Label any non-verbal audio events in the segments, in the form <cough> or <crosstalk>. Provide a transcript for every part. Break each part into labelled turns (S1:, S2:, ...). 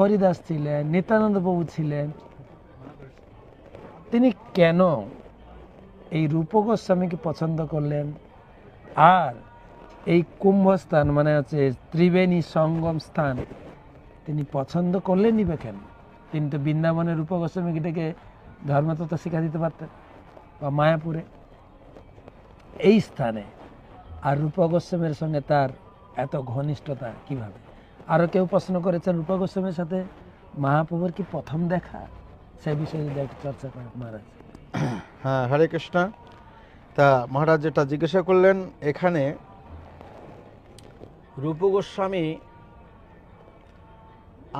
S1: হরিদাস ছিলেন, নিত্যানন্দ প্রভু ছিলেন। তিনি কেন এই রূপ গোস্বামীকে পছন্দ করলেন? আর এই কুম্ভস্থান মানে হচ্ছে ত্রিবেণী সঙ্গম স্থান, তিনি পছন্দ করলেনই বা কেন? তিনি তো বৃন্দাবনের রূপ গোস্বামীকে ধর্মতত্ত্ব শিক্ষা দিতে পারতেন, বা মায়াপুরে। এই স্থানে আর রূপ গোস্বামীর সঙ্গে তার এত ঘনিষ্ঠতা কীভাবে? আরও কেউ প্রশ্ন করেছেন, রূপা গোস্বামীর সাথে মহাপ্রভুর কি প্রথম দেখা? সে বিষয়ে যদি একটু চর্চা করেন মহারাজ।
S2: হ্যাঁ হরে কৃষ্ণ। তা মহারাজ যেটা জিজ্ঞাসা করলেন, এখানে রূপ গোস্বামী,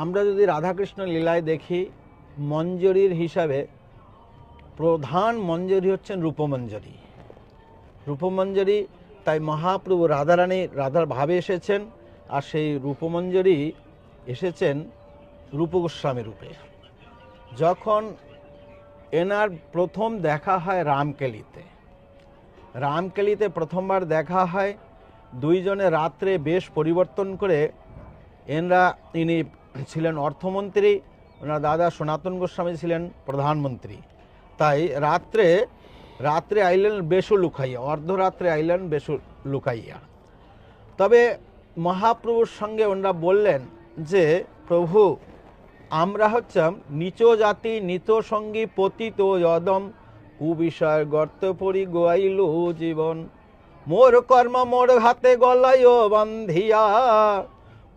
S2: আমরা যদি রাধাকৃষ্ণ লীলায় দেখি, মঞ্জরির হিসাবে প্রধান মঞ্জরি হচ্ছেন রূপমঞ্জরি। রূপমঞ্জরি, তাই মহাপ্রভু রাধারানী, রাধার ভাবে এসেছেন। আর সেই রূপমঞ্জরি এসেছেন রূপ গোস্বামী রূপে। যখন এনার প্রথম দেখা হয় রামকেলিতে রামকেলিতে প্রথমবার দেখা হয়, দুইজনে রাত্রে বেশ পরিবর্তন করে এনরা ইনি ছিলেন অর্থমন্ত্রী, ওনার দাদা সনাতন গোস্বামী ছিলেন প্রধানমন্ত্রী। তাই রাত্রে রাত্রে আইলেন বেশু লুকাইয়া, অর্ধরাত্রে আইলেন বেশু লুকাইয়া। তবে মহাপ্রভুর সঙ্গে ওনারা বললেন যে, প্রভু, আমরা হচ্ছাম নিচ জাতি নিত সঙ্গী, পতিত যদম। কুবিষয় গর্ত পরি গোয়াইল জীবন। মোর কর্ম মোর হাতে গলায় বান্ধিয়া।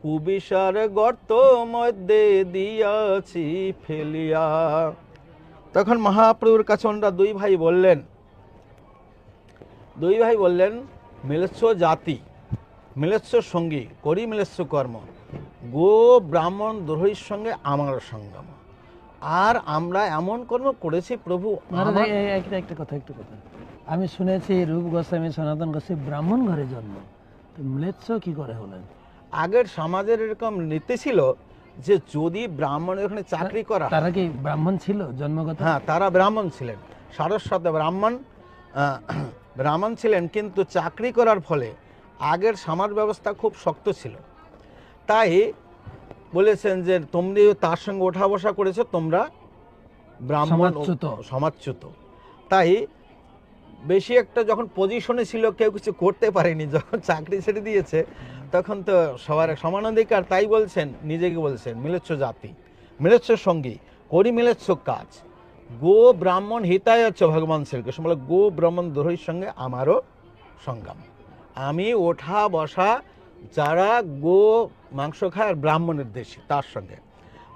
S2: কুবিষার গর্ত মধ্যে দিয়াছি ফেলিয়া। তখন মহাপ্রভুর কাছে ওনারা দুই ভাই বললেন, দুই ভাই বললেন মিলেচ্ছ জাতি মিলেচ্ছ সঙ্গী করি মিলেচ্ছ কর্ম। গো ব্রাহ্মণ দ্রোহীর সঙ্গে আমার সঙ্গম। আর আমরা এমন কর্ম করেছি প্রভু
S1: একটা একটা কথা একটু কথা। আমি শুনেছি রূপ গোস্বামী সনাতন গোস্বামী ব্রাহ্মণ ঘরে জন্ম। তো ম্লেচ্ছ কি করে হলেন?
S2: আগের সমাজের এরকম নীতি ছিল যে যদি ব্রাহ্মণের ওখানে চাকরি করা
S1: তারা কি ব্রাহ্মণ ছিল জন্মগত?
S2: হ্যাঁ তারা ব্রাহ্মণ ছিলেন। সারস্বত ব্রাহ্মণ ব্রাহ্মণ ছিলেন কিন্তু চাকরি করার ফলে আগের সমাজ ব্যবস্থা খুব শক্ত ছিল। তাই বলেছেন যে তোমরা তার সঙ্গে ওঠা বসা করেছ তোমরা ব্রাহ্মণ
S1: সমাজচ্যুত।
S2: তাই বেশি একটা যখন পজিশনে ছিল কেউ কিছু করতে পারেনি যখন চাকরি ছেড়ে দিয়েছে তখন তো সবার সমান অধিকার তাই বলছেন নিজেকে বলছেন মিলেচ্ছ জাতি মিলেচ্ছ সঙ্গী করি মিলেচ্ছ কাজ। গো ব্রাহ্মণ হিতায় হচ্ছে ভগবান শ্রীকৃষ্ণ বলে গো ব্রাহ্মণ দ্রোহীর সঙ্গে আমারও সংগ্রাম আমি ওঠা বসা যারা গো মাংস খায় ব্রাহ্মণের দেশে, তার সঙ্গে।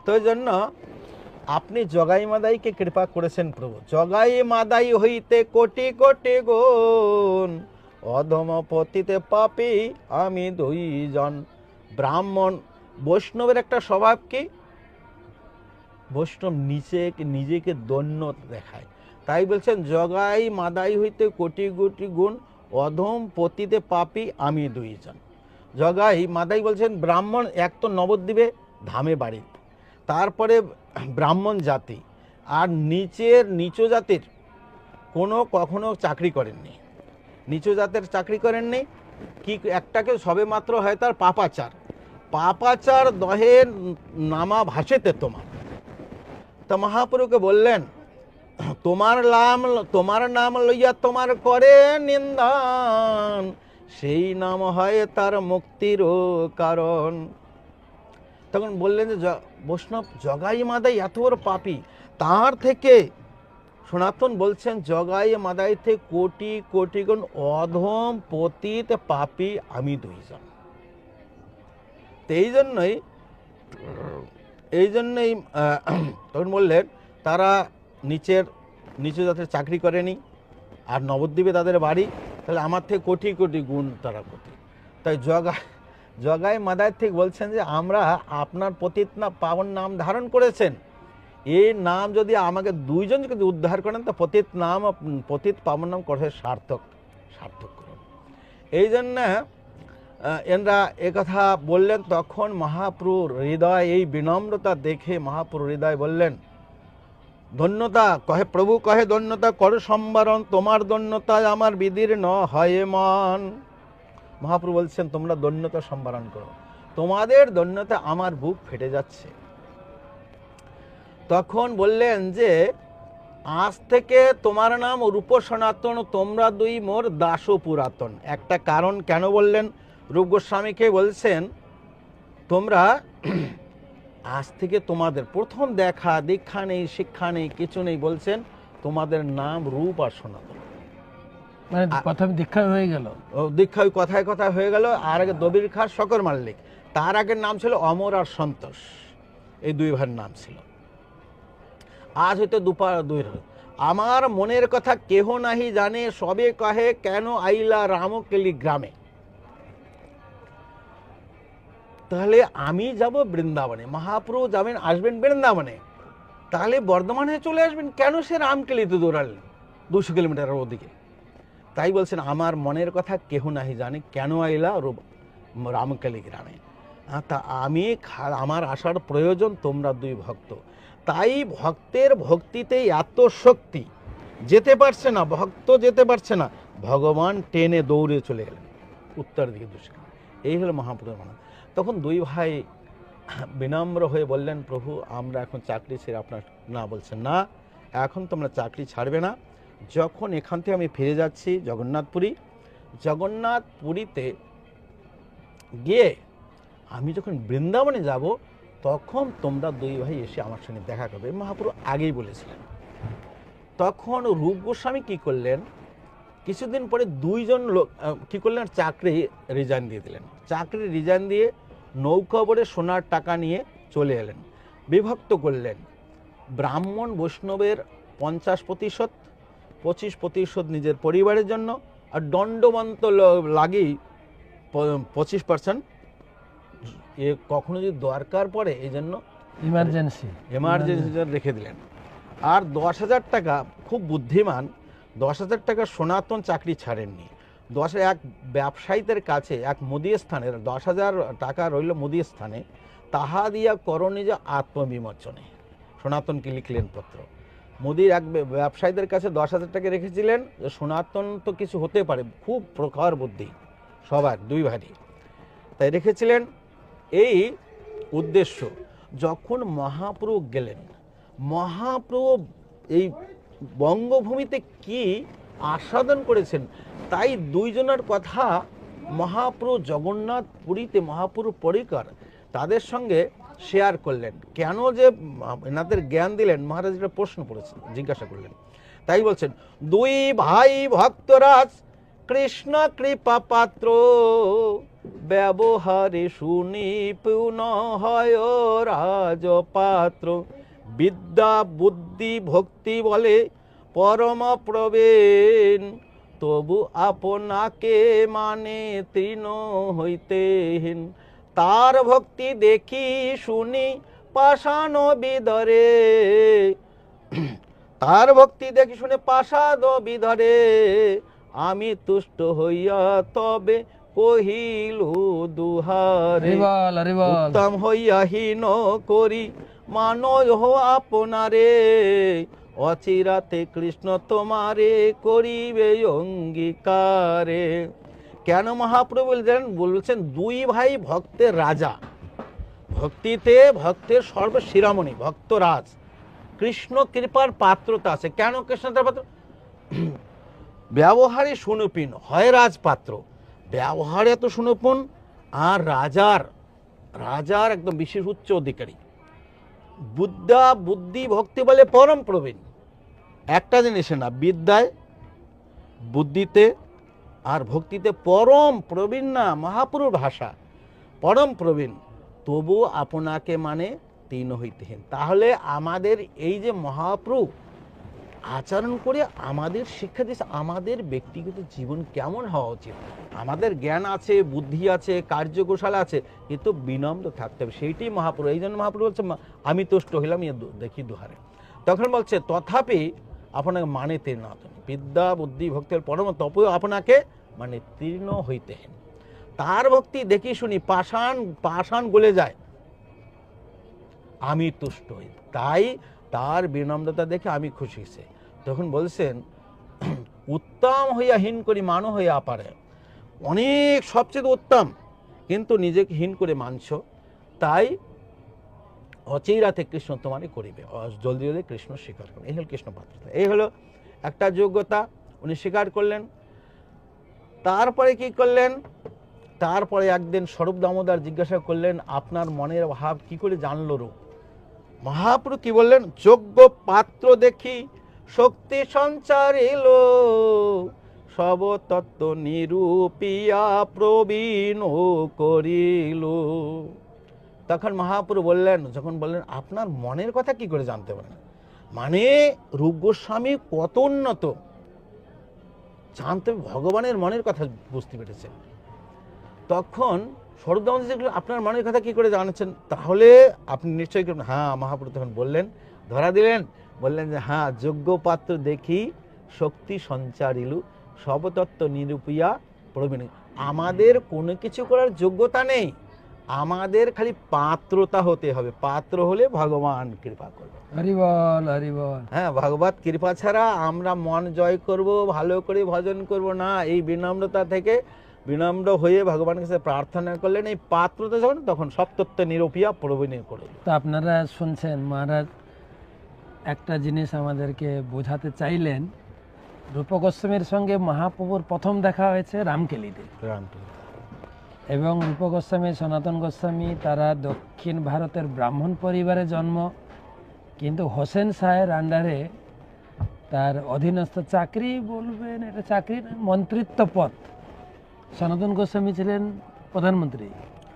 S2: তো জন্য আপনি জগাই মাদাইকে কৃপা করেছেন প্রভু। জগাই মাদাই হইতে কোটি কোটি গুণ, অধম পতিতে পাপি আমি দুইজন। ব্রাহ্মণ বৈষ্ণবের একটা স্বভাব কি? বৈষ্ণব নিচে নিজেকে দন্য দেখায়। তাই বলছেন, জগাই মাদাই হইতে কোটি কোটি গুণ অধম পতিতে পাপি আমি দুইজন। জগাই মাদাই বলছেন, ব্রাহ্মণ এক তো নবদ্বীপে ধামে বাড়ি। তারপরে ব্রাহ্মণ জাতি, আর নিচের নিচু জাতির কোনো কখনো চাকরি করেননি। নিচু জাতের চাকরি করেননি, কি একটাকে সবে মাত্র হয় তার পাপাচার। পাপাচার দহের নামা ভাসেতে তোমার। তা মহাপুরুকে বললেন তোমার নাম তোমার নাম লইয়া তোমার করে নিন্দান। সেই নাম হয় তার মুক্তির কারণ। তখন বললেন যে বৈষ্ণব জগাই মাদাই, এত বড় পাপি। তার থেকে সনাতন বলছেন, জগাই মাদাইতে কোটি কোটি গুণ অধম পতিত পাপি আমি দুইজন। এই জন্যই এই জন্যই তখন বললেন, তারা নিচের নিচু জাতের চাকরি করেনি। আর নবদ্বীপে তাদের বাড়ি, তাহলে আমার থেকে কোটি কোটি গুণ তারা কোটি তাই জগা, জগাই মাদায় থেকে বলছেন যে, আমরা আপনার পতিত না পাবন নাম ধারণ করেছেন। এই নাম যদি আমাকে দুইজন যদি উদ্ধার করেন, তা পতিত নাম, পতিত পাবন নাম করে সার্থক সার্থক করুন। এই জন্য এনরা একথা বললেন, তখন মহাপ্রভুর হৃদয়, এই বিনম্রতা দেখে মহাপ্রভু হৃদয় বললেন ধন্যতা কহে প্রভু, কহে ধন্যতা, কর সম্বরণ, তোমার ধন্যতায় আমার বিধির ন হয় মন। মহাপ্রভু বলছেন, তোমরা ধন্যতা সম্বরণ করো। তোমাদের ধন্যতা আমার বুক ফেটে যাচ্ছে। তখন বললেন যে, আজ থেকে তোমার নাম রূপ সনাতন তোমরা দুই মোর দাস পুরাতন একটা কারণ কেন বললেন? রূপ গোস্বামীকে বলছেন, তোমরা আজ থেকে তোমাদের প্রথম দেখা দীক্ষা নেই শিক্ষা নেই কিছু নেই বলছেন তোমাদের নাম রূপ আর সনাতন
S1: মানে প্রথম দীক্ষা হয়ে গেল?
S2: দীক্ষা ওই কথায় কথায় হয়ে গেল আর আগে দবির খার শকর মাল্লিক। তার আগের নাম ছিল অমর আর সন্তোষ। এই দুই ভাইয়ের নাম ছিল। আজ হইতে দুপা দুই আমার মনের কথা কেহ নাহি জানে সবে কহে কেন আইলা রামকেলি গ্রামে? তাহলে আমি যাব বৃন্দাবনে, মহাপ্রভু যাবেন, আসবেন বৃন্দাবনে। তাহলে বর্ধমানে চলে আসবেন কেন সে রামকেলিতে দৌড়ালেন দুশো কিলোমিটারের ওদিকে? তাই বলছেন, আমার মনের কথা কেহ নাহি জানে কেন আইলা রামকালী গ্রামে। তা আমি আমার আসার প্রয়োজন তোমরা দুই ভক্ত। তাই ভক্তের ভক্তিতে এত শক্তি। যেতে পারছে না, ভক্ত যেতে পারছে না। ভগবান টেনে দৌড়ে চলে গেলেন উত্তর দিকে দুষ্ক এই হলো মহাপ্রভুর মানা তখন দুই ভাই বিনম্র হয়ে বললেন, প্রভু, আমরা এখন চাকরি ছেড়ে আপনার না বলছেন না। এখন তোমরা চাকরি ছাড়বে না। যখন এখান থেকে আমি ফিরে যাচ্ছি জগন্নাথপুরী, জগন্নাথপুরীতে গিয়ে আমি যখন বৃন্দাবনে যাব, তখন তোমরা দুই ভাই এসে আমার সঙ্গে দেখা করবে। মহাপুরু আগেই বলেছিলেন। তখন রূপ গোস্বামী কী করলেন? কিছুদিন পরে দুইজন লোক কী করলেন? চাকরি রিজাইন দিয়ে দিলেন। চাকরি রিজাইন দিয়ে নৌকা করে সোনার টাকা নিয়ে চলে এলেন। বিভক্ত করলেন। ব্রাহ্মণ বৈষ্ণবের পঞ্চাশ প্রতিশত পঁচিশ প্রতিশত নিজের পরিবারের জন্য আর দণ্ডবন্ত ল- লাগেই পঁচিশ পার্সেন্ট এ কখনো যদি দরকার পড়ে এই জন্য
S1: ইমার্জেন্সি
S2: এমার্জেন্সি রেখে দিলেন। আর দশ হাজার টাকা খুব বুদ্ধিমান দশ হাজার টাকা সনাতন চাকরি ছাড়েননি। দশ এক ব্যবসায়ীদের কাছে এক মুদি স্থানের দশ হাজার টাকা রইল মুদি স্থানে, তাহা দিয়া করণে যে আত্মবিমোচনে। সনাতনকে লিখলেন পত্র? মোদির এক ব্যবসায়ীদের কাছে দশ হাজার টাকা রেখেছিলেন, যে সনাতন তো কিছু হতে পারে, খুব প্রখর বুদ্ধি, সবার, দুই ভারী তাই রেখেছিলেন। এই উদ্দেশ্য, যখন মহাপ্রভু গেলেন, মহাপ্রভু এই বঙ্গভূমিতে কি আস্বাদন করেছেন। তাই দুইজনের কথা মহাপ্রভু জগন্নাথ পুরীতে মহাপ্রভু পরিকর তাদের সঙ্গে শেয়ার করলেন। কেন যে এনাদের জ্ঞান দিলেন? মহারাজ একটা প্রশ্ন করেছেন, জিজ্ঞাসা করলেন। তাই বলছেন, দুই ভাই ভক্তরাজ, কৃষ্ণ কৃপা পাত্র, ব্যবহারে শুনি পুন হয় রাজ পাত্র বিদ্যা, বুদ্ধি, ভক্তি বলে পরম প্রবীণ তবু আপনাকে মানে তৃণ হইতেহীন তার ভক্তি দেখি শুনি পাষাণ বিদরে। <clears throat> তার ভক্তি দেখি শুনে পাষাদ বিধরে আমি তুষ্ট হইয়া তবে কহিল দুহারে উত্তম হইয়া হীন করি মানব আপনারে। অচিরাতে কৃষ্ণ তোমারে করিবে অঙ্গীকারে। কেন মহাপ্রভু বলছেন বলছেন, দুই ভাই ভক্তের রাজা। ভক্তিতে ভক্তের সর্বশিরামণি ভক্তরাজ। কৃষ্ণ কৃপার পাত্রতা আছে। কেন কৃষ্ণ পাত্র? ব্যবহারে সুনুপিন, হয় রাজপাত্র। ব্যবহারে এত সুনুপুন, আর রাজার রাজার একদম বিশেষ উচ্চ অধিকারী। বুদ্ধা, বুদ্ধি, ভক্তি বলে পরম প্রবীণ। একটা জিনিস না, বিদ্যায়, বুদ্ধিতে আর ভক্তিতে পরম প্রবীণ না মহাপুরুর ভাষা, পরম প্রবীণ। তবু আপনাকে মানে তিন হইতেহীন। তাহলে আমাদের এই যে মহাপ্রভু আচরণ করে আমাদের শিক্ষা দিচ্ছে আমাদের ব্যক্তিগত জীবন কেমন হওয়া উচিত? আমাদের জ্ঞান আছে, বুদ্ধি আছে, কার্যকৌশল আছে, কিন্তু বিনম্র থাকতে হবে। সেইটাই মহাপ্রভু এই জন্য মহাপ্রভু বলছে আমি তুষ্ট হইলাম ইয়ে দেখি দুহারে। তখন বলছে, তথাপি আপনাকে মানে তীর্ণ হতেন বিদ্যা, বুদ্ধি ভক্তির পরম তপেও আপনাকে মানে তীর্ণ হইতেন তার ভক্তি দেখি শুনি পাষাণ পাষাণ গলে যায়। আমি তুষ্ট হই। তাই তার বিনম্রতা দেখে আমি খুশি হয়েছে। তখন বলছেন, উত্তম হইয়া হীন করি মানো হইয়া পারে। অনেক সবচেয়ে উত্তম, কিন্তু নিজেকে হীন করে মানছ। তাই অচিরাতে কৃষ্ণ তোমারই করিবে। জলদি জলদি কৃষ্ণ স্বীকার করবে এই হলো কৃষ্ণ পাত্রতা এই হলো একটা যোগ্যতা। উনি স্বীকার করলেন। তারপরে কি করলেন? তারপরে একদিন স্বরূপ দামোদর জিজ্ঞাসা করলেন, আপনার মনের ভাব কি করে জানল রূপ? মহাপ্রভু কি বললেন? যোগ্য পাত্র দেখি শক্তি সঞ্চার এলো সব তত্ত্ব নিরূপিয়া প্রবীণ করিল। তখন মহাপ্রভু বললেন, যখন বললেন, আপনার মনের কথা কি করে জানতে পারেন? মানে রূপ গোস্বামী কত উন্নত জানতে ভগবানের মনের কথা বুঝতে পেরেছেন। তখন স্বরূপদাম আপনার মনের কথা কি করে জানাচ্ছেন তাহলে আপনি নিশ্চয়ই হ্যাঁ মহাপ্রভু তখন বললেন, ধরা দিলেন, বললেন যে হ্যাঁ যোগ্য পাত্র দেখি, শক্তি সঞ্চারিলু, সবতত্ত্ব নিরূপিয়া প্রবীণ। আমাদের কোনো কিছু করার যোগ্যতা নেই। আমাদের খালি পাত্রতা হতে হবে। পাত্র হলে ভগবান কৃপা করবে।
S1: হরিবল হরিবল
S2: হ্যাঁ ভগবত কৃপা ছাড়া আমরা মন জয় করব ভালো করে ভজন করব না। এই বিনম্রতা থেকে বিনম্র হয়ে ভগবানের কাছে প্রার্থনা করলেন এই পাত্রতা যখন তখন সপ্তত্ব নিরূপিয়া প্রবীণ করল
S1: তো আপনারা শুনছেন মহারাজ একটা জিনিস আমাদেরকে বোঝাতে চাইলেন। রূপ গোস্বামীর সঙ্গে মহাপ্রভুর প্রথম দেখা হয়েছে রামকেলিতে। এবং রূপ গোস্বামী সনাতন গোস্বামী তারা দক্ষিণ ভারতের ব্রাহ্মণ পরিবারে জন্ম। কিন্তু হোসেন শাহের আন্ডারে তার অধীনস্থ চাকরি বলবেন এটা চাকরি মন্ত্রিত্ব পদ। সনাতন গোস্বামী ছিলেন প্রধানমন্ত্রী।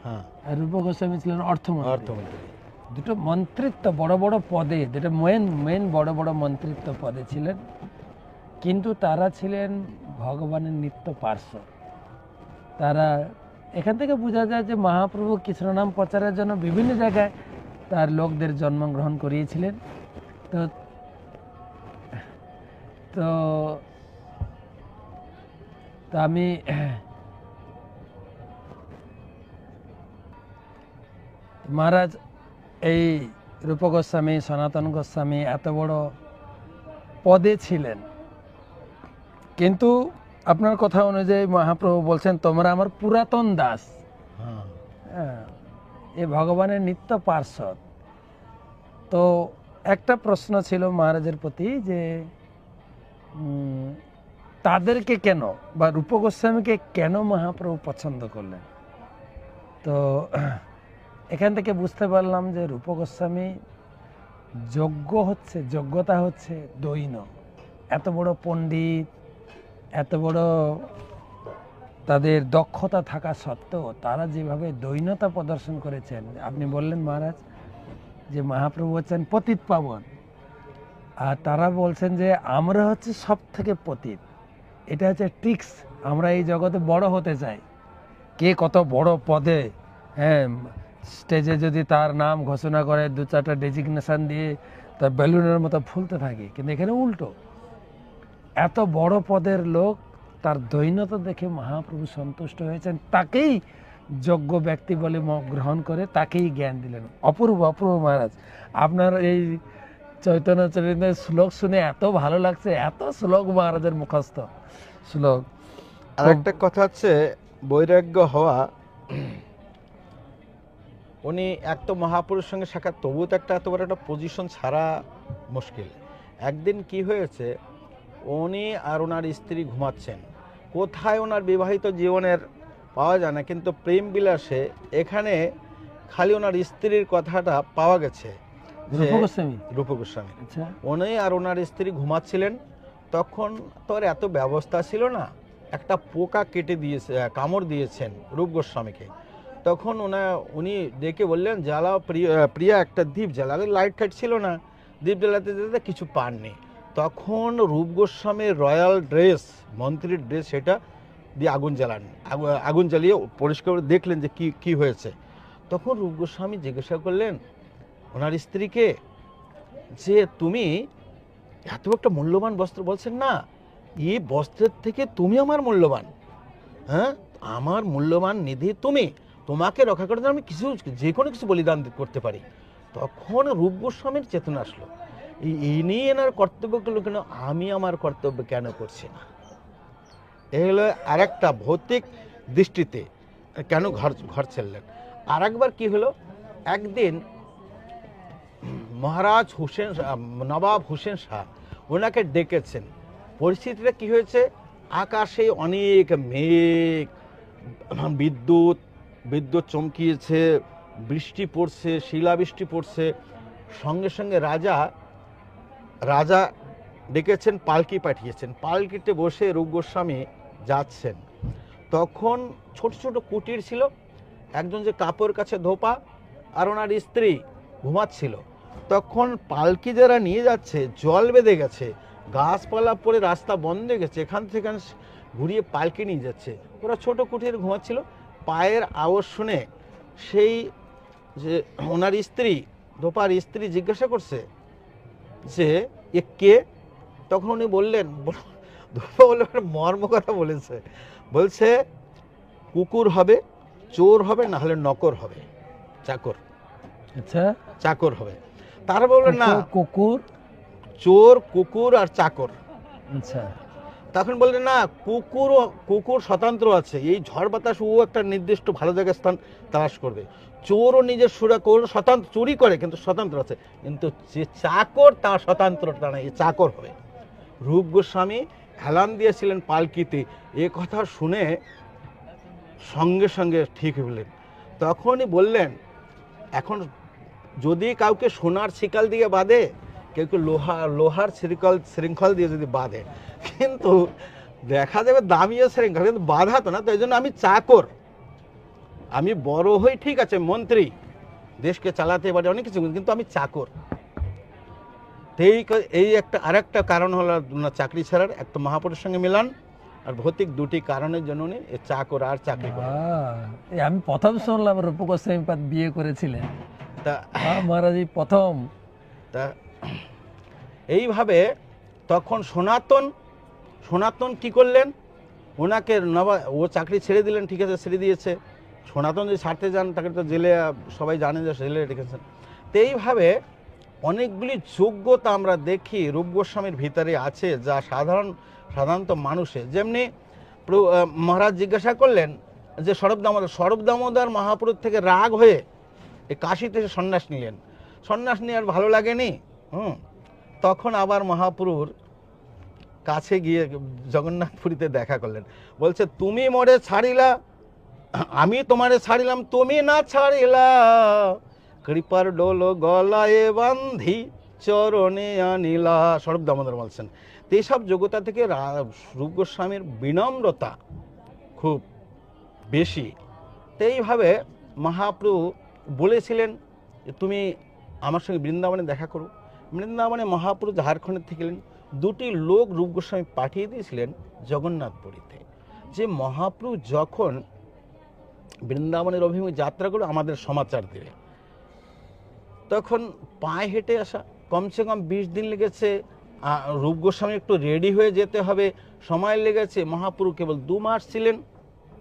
S2: হ্যাঁ।
S1: আর রূপ গোস্বামী ছিলেন অর্থমন্ত্রী।
S2: অর্থমন্ত্রী।
S1: দুটো মন্ত্রিত্ব বড় বড় পদে যেটা মেন মেন বড় বড় মন্ত্রিত্ব পদে ছিলেন। কিন্তু তারা ছিলেন ভগবানের নিত্য পার্শ্ব। তারা এখান থেকে বোঝা যায় যে মহাপ্রভু কৃষ্ণনাম প্রচারের জন্য বিভিন্ন জায়গায় তার লোকদের জন্মগ্রহণ করিয়েছিলেন। তো তো তো আমি, মহারাজ, এই রূপ গোস্বামী, সনাতন গোস্বামী এত বড় পদে ছিলেন। কিন্তু আপনার কথা অনুযায়ী মহাপ্রভু বলছেন, তোমরা আমার পুরাতন দাস।
S2: হ্যাঁ
S1: এ ভগবানের নিত্য পার্শ্বদ। তো একটা প্রশ্ন ছিল মহারাজের প্রতি যে তাদেরকে কেন বা রূপ গোস্বামীকে কেন মহাপ্রভু পছন্দ করলেন? তো এখান থেকে বুঝতে পারলাম যে রূপ গোস্বামী যোগ্য হচ্ছে, যোগ্যতা হচ্ছে দৈন। এত বড় পণ্ডিত এত বড় তাদের দক্ষতা থাকা সত্ত্বেও তারা যেভাবে দৈনতা প্রদর্শন করেছেন, আপনি বললেন মহারাজ যে মহাপ্রভু হচ্ছেন পতিত পাবন। আর তারা বলছেন যে আমরা হচ্ছে সব থেকে পতিত। এটা হচ্ছে ট্রিক্স আমরা এই জগতে বড় হতে চাই। কে কত বড় পদে হ্যাঁ স্টেজে যদি তার নাম ঘোষণা করে, দু চারটা ডেজিগনেশন দিয়ে তার বেলুনের মতো ফুলতে থাকে, কিন্তু এখানে উল্টো। এত বড় পদের লোক তার দৈনতা দেখে মহাপ্রভু সন্তুষ্ট হয়েছেন। তাকেই যোগ্য ব্যক্তি বলে গ্রহণ করে তাকেই জ্ঞান দিলেন। অপূর্ব অপূর্ব মহারাজ, আপনার এই চৈতন্য চরিত্রের শ্লোক শুনে এত ভালো লাগছে, এত শ্লোক মহারাজের মুখস্থ। শ্লোক।
S2: আর একটা কথা হচ্ছে, বৈরাগ্য হওয়া, উনি এক তো মহাপুরুষের সঙ্গে সাক্ষাৎ, তবুও তো একটা এত বড় একটা পজিশন ছাড়া মুশকিল। একদিন কি হয়েছে উনি আর ওনার স্ত্রী ঘুমাচ্ছেন। কোথায় ওনার বিবাহিত জীবনের পাওয়া যায় না কিন্তু প্রেম বিলাসে এখানে খালি ওনার স্ত্রীর কথাটা পাওয়া গেছে
S1: রূপ গোস্বামী? আচ্ছা।
S2: উনি আর ওনার স্ত্রী ঘুমাচ্ছিলেন তখন তো আর এত ব্যবস্থা ছিল না। একটা পোকা কেটে দিয়েছে কামড় দিয়েছেন রূপ গোস্বামীকে। তখন ওনা উনি ডেকে বললেন জ্বালাও প্রিয়া প্রিয়া একটা দ্বীপ জ্বালাবে লাইট টাইট ছিল না। দ্বীপ জ্বালাতে যেতে কিছু পাননি। তখন রূপ গোস্বামীর রয়্যাল ড্রেস, মন্ত্রীর ড্রেস সেটা দিয়ে আগুন জ্বালান। আগু- আগুন জ্বালিয়ে পরিষ্কার করে দেখলেন যে কি কি হয়েছে। তখন রূপ গোস্বামী জিজ্ঞাসা করলেন, ওনার স্ত্রীকে যে তুমি এত একটা মূল্যবান বস্ত্র বলছেন না এই বস্ত্রের থেকে তুমি আমার মূল্যবান। হ্যাঁ? আমার মূল্যবান নিধি তুমি। তোমাকে রক্ষা করার জন্য আমি কিছু, যে কোনো কিছু বলিদান করতে পারি। তখন রূপ গোস্বামীর চেতনা আসলো। ইনি এনার কর্তব্য করল কেন আমি আমার কর্তব্য কেন করছি না? এই হলো আরেকটা ভৌতিক দৃষ্টিতে কেন ঘর ঘর ছেড়লেন? আর একবার কি হলো? একদিন মহারাজ হুসেন নবাব হুসেন শাহ ওনাকে ডেকেছেন। পরিস্থিতিটা কি হয়েছে? আকাশে অনেক মেঘ, বিদ্যুৎ বিদ্যুৎ চমকিয়েছে, বৃষ্টি পড়ছে, শিলাবৃষ্টি পড়ছে। সঙ্গে সঙ্গে রাজা রাজা ডেকেছেন, পালকি পাঠিয়েছেন। পালকিতে বসে রূপ গোস্বামী যাচ্ছেন। তখন ছোট ছোট কুটির ছিল, একজন যে কাপড় কাছে ধোপা আর ওনার স্ত্রী ঘুমাচ্ছিল। তখন পালকি যারা নিয়ে যাচ্ছে, জল বেঁধে গেছে, গাছপালা পড়ে রাস্তা বন্ধ হয়ে গেছে, এখান থেকে ঘুরিয়ে পালকি নিয়ে যাচ্ছে। ওরা ছোট কুটির ঘুমাচ্ছিল। পায়ের আওয়াজ শুনে সেই যে ওনার স্ত্রী, ধোপার স্ত্রী জিজ্ঞাসা করছে যে এ কে? তখন উনি বললেন বলে মর্ম কথা বলেছে। বলছে কুকুর হবে চোর হবে না হলে নকর হবে। চাকর।
S1: আচ্ছা।
S2: চাকর হবে। তারা বললেন না।
S1: কুকুর- কুকুর?
S2: চোর কুকুর আর চাকর।
S1: আচ্ছা।
S2: তখন বললেন না কুকুরও কুকুর স্বতন্ত্র আছে। এই ঝড় বাতাস ও একটা নির্দিষ্ট ভালো জায়গায় স্থান তালাশ করবে। চোরও নিজের সুরা কোর স্বতন্ত্র, চুরি করে, কিন্তু স্বতন্ত্র আছে। কিন্তু যে চাকর, তার স্বতন্ত্রতা নেই চাকর হবে। রূপ গোস্বামী হেলান দিয়েছিলেন পালকিতে। এ কথা শুনে সঙ্গে সঙ্গে ঠিক হলেন। তখনই বললেন, এখন যদি কাউকে সোনার শিকাল দিয়ে বাঁধে, কেউ কেউ লোহা, লোহার শৃঙ্খল শৃঙ্খল দিয়ে যদি বাঁধে? কিন্তু দেখা যাবে দামিও শৃঙ্খল, কিন্তু বাধা তো না, তো এই জন্য আমি চাকর। আমি বড় হই ঠিক আছে মন্ত্রী। দেশকে চালাতে পারি অনেক কিছু কিন্তু আমি চাকর। এই এই একটা আরেকটা কারণ হলো চাকরি ছাড়ার একটা মহাপুরুষের সঙ্গে মিলান আর ভৌতিক দুটি কারণের জন্য উনি এ চাকর আর চাকরি
S1: এই আমি প্রথম শুনলাম রূপ গোস্বামী পাদ বিয়ে করেছিলেন।
S2: তা
S1: মহারাজ প্রথম।
S2: তা এইভাবে তখন সনাতন সনাতন কি করলেন? ওনাকে নবা ও চাকরি ছেড়ে দিলেন ঠিক আছে ছেড়ে দিয়েছে। সনাতন যদি ছাড়তে যান, তাকে তো জেলে, সবাই জানে যে জেলে রেখেছেন। তো এইভাবে অনেকগুলি যোগ্যতা আমরা দেখি, রূপ গোস্বামীর ভিতরে আছে, যা সাধারণ, সাধারণত মানুষের যেমনি মহারাজ জিজ্ঞাসা করলেন যে, সরব দামোদর সরব দামোদর মহাপুরুষ থেকে রাগ হয়ে এই কাশিতে সন্ন্যাস নিলেন। সন্ন্যাস নিয়ে আর ভালো লাগেনি? হুম। তখন আবার মহাপুরুর কাছে গিয়ে জগন্নাথপুরীতে দেখা করলেন। বলছে, তুমি মোরে ছাড়িলা আমি তোমারে ছাড়িলাম, তুমি না ছাড়িলা। কৃপার ডোল গলায় বান্ধি চরণে আনিলা। সরব দামোদর বলছেন তো এইসব যোগ্যতা থেকে রূপ গোস্বামীর বিনম্রতা খুব বেশি। তো এইভাবে মহাপ্রভু বলেছিলেন, তুমি আমার সঙ্গে বৃন্দাবনে দেখা করো। বৃন্দাবনে মহাপ্রভু ঝাড়খণ্ডে থেকেলেন। দুটি লোক রূপ গোস্বামী পাঠিয়ে দিয়েছিলেন জগন্নাথপুরীতে। যে মহাপ্রভু যখন বৃন্দাবনের অভিমুখে যাত্রা করো আমাদের সমাচার দেবে। তখন পায়ে হেঁটে আসা, কমসে কম বিশ দিন লেগেছে রূপ গোস্বামী একটু রেডি হয়ে যেতে হবে। সময় লেগেছে, মহাপুরু কেবল দু মাস ছিলেন।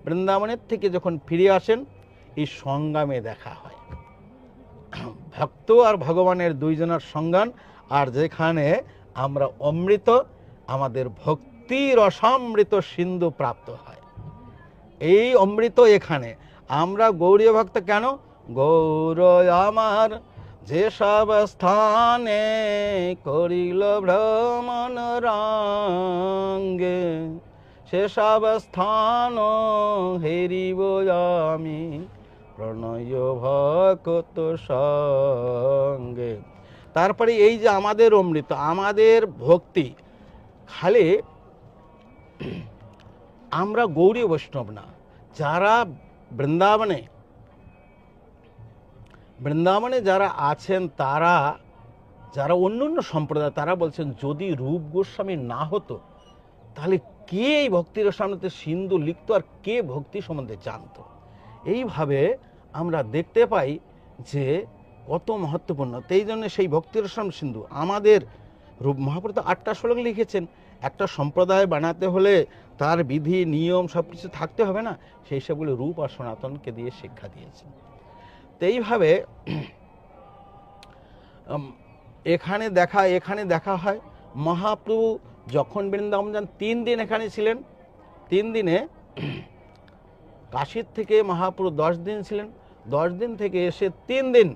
S2: বৃন্দাবনের থেকে যখন ফিরে আসেন, এই সংগ্রামে দেখা হয়। ভক্ত আর ভগবানের দুইজনের সংজ্ঞান আর যেখানে আমরা অমৃত, আমাদের ভক্তির অসামৃত সিন্ধু প্রাপ্ত হয়। এই অমৃত এখানে। আমরা গৌরীয় ভক্ত কেন? গৌর আমার যেসব স্থানে করিল ভ্রমণ রাঙ্গে সেসব স্থান হেরিব আমি প্রণয় ভকত সঙ্গে। তারপরে এই যে আমাদের অমৃত, আমাদের ভক্তি, খালি আমরা গৌরী বৈষ্ণব না। যারা বৃন্দাবনে বৃন্দাবনে যারা আছেন, তারা, যারা অন্য অন্য সম্প্রদায়, তারা বলছেন, যদি রূপ গোস্বামী না হতো, তাহলে কে এই ভক্তির সামনে সিন্ধু লিখত আর কে ভক্তি সম্বন্ধে জানতো? এইভাবে আমরা দেখতে পাই যে কত মহত্বপূর্ণ। তো এই জন্য সেই ভক্তির সামনে সিন্ধু, আমাদের রূপ মহাপ্রভু তো আটটা শ্লোক লিখেছেন। একটা সম্প্রদায় বানাতে হলে তার বিধি, নিয়ম সব কিছু থাকতে হবে না? সেই সবগুলো রূপ আর সনাতনকে দিয়ে শিক্ষা দিয়েছেন তো এইভাবে এখানে দেখা এখানে দেখা হয়, মহাপ্রভু যখন বৃন্দাবন যান, তিন দিন এখানে ছিলেন। তিন দিনে কাশীর থেকে মহাপ্রভু দশ দিন ছিলেন। দশ দিন থেকে এসে তিন দিন